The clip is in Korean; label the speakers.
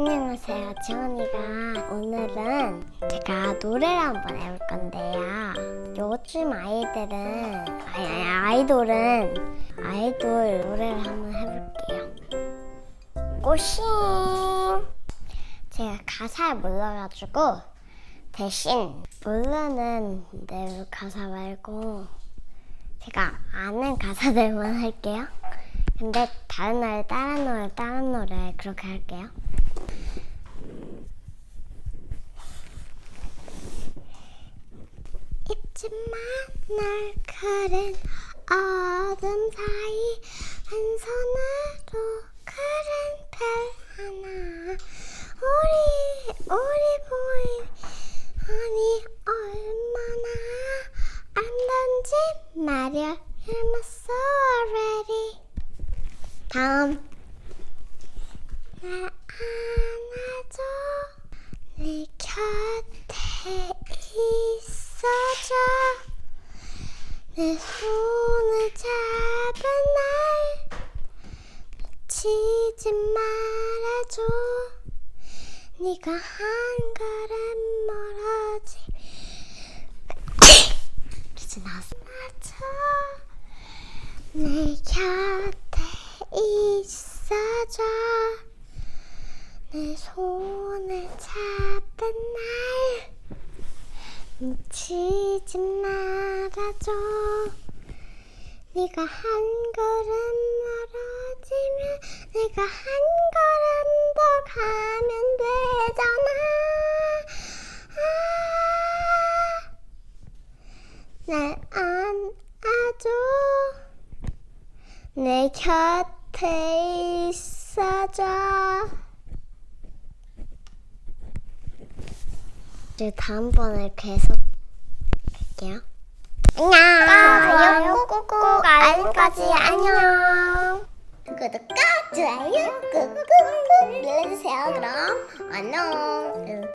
Speaker 1: 안녕하세요, 지원이가 오늘은 제가 노래를 한번 해볼 건데요. 요즘 아이들은 아니 아이돌은 아이돌 노래를 한번 해볼게요. 꼬싱 제가 가사를 몰라가지고 대신 모르는 대로 가사 말고 제가 아는 가사들만 할게요. 근데 다른 노래, 다른 노래, 다른 노래 그렇게 할게요. 잊지마 날카른 어둠 사이 한 손으로 그린 별 하나. 우리 우리 보이 아니 얼마나 안던지 말야. You're so already. 다음. 날 안아줘. 내 곁에 있어줘 내 손을 잡은 날 놓치지 말아줘. 네가 한 걸음 멀어지. 이제 나서 맞춰 내 곁에 있어줘. 내 손을 잡은 날 놓치지 말아줘. 네가 한 걸음 멀어지면 내가 한 걸음 더 가면 되잖아. 아, 날 안아줘. 내 곁에 있어줘 이제 다음번에 계속 할게요. 안녕. 좋아요 꾹꾹 알림까지 안녕. 구독과 좋아요 꾹꾹 눌러주세요 그럼. 안녕